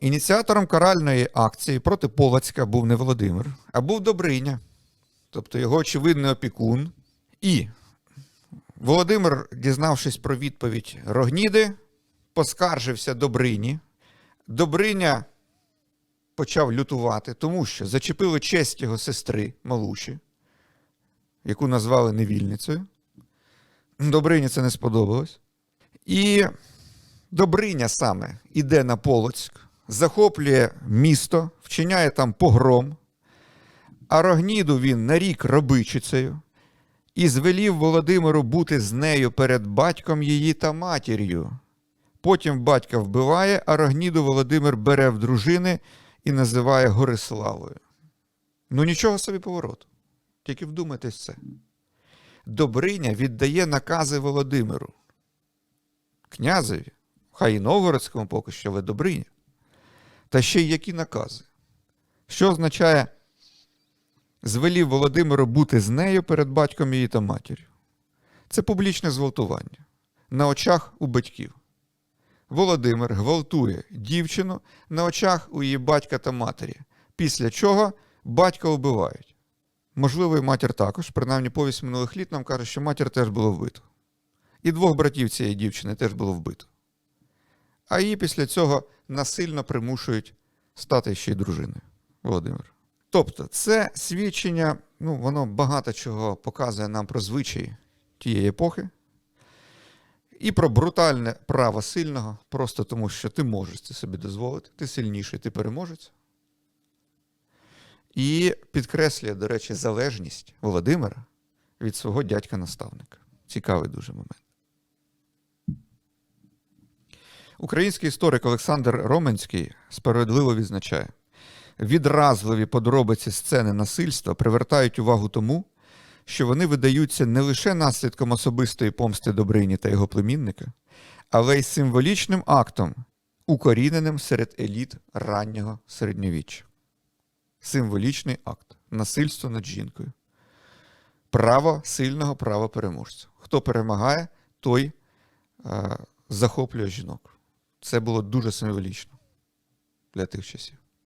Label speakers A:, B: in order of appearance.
A: Ініціатором каральної акції проти Полацька був не Володимир, а був Добриня, тобто його очевидний опікун. І Володимир, дізнавшись про відповідь Рогніди, поскаржився Добрині. Добриня почав лютувати, тому що зачепили честь його сестри Малуші, яку назвали невільницею. Добрині це не сподобалось. І Добриня саме іде на Полоцьк, захоплює місто, вчиняє там погром, а Рогніду він нарік робичицею і звелів Володимиру бути з нею перед батьком її та матір'ю. Потім батька вбиває, а Рогніду Володимир бере в дружини і називає Гориславою. Ну нічого собі повороту. Тільки вдумайтесь це. Добриня віддає накази Володимиру. Князеві, хай і Новгородському поки що, але Добриня. Та ще й які накази. Що означає звелів Володимиру бути з нею перед батьком її та матір'ю? Це публічне зґвалтування на очах у батьків. Володимир гвалтує дівчину на очах у її батька та матері, після чого батька вбивають. Можливо, і матір також, принаймні повість минулих літ нам каже, що матір теж було вбито. І двох братів цієї дівчини теж було вбито. А її після цього насильно примушують стати ще й дружиною Володимир. Тобто, це свідчення, ну, воно багато чого показує нам про звичаї тієї епохи і про брутальне право сильного, просто тому що ти можеш це собі дозволити, ти сильніший, ти переможець. І підкреслює, до речі, залежність Володимира від свого дядька-наставника. Цікавий дуже момент. Український історик Олександр Роменський справедливо відзначає: відразливі подробиці сцени насильства привертають увагу тому, що вони видаються не лише наслідком особистої помсти Добрині та його племінника, але й символічним актом, укоріненим серед еліт раннього середньовіччя. Символічний акт насильство над жінкою. Право сильного право переможця. Хто перемагає, той е, захоплює жінок. Це було дуже символічно для тих часів.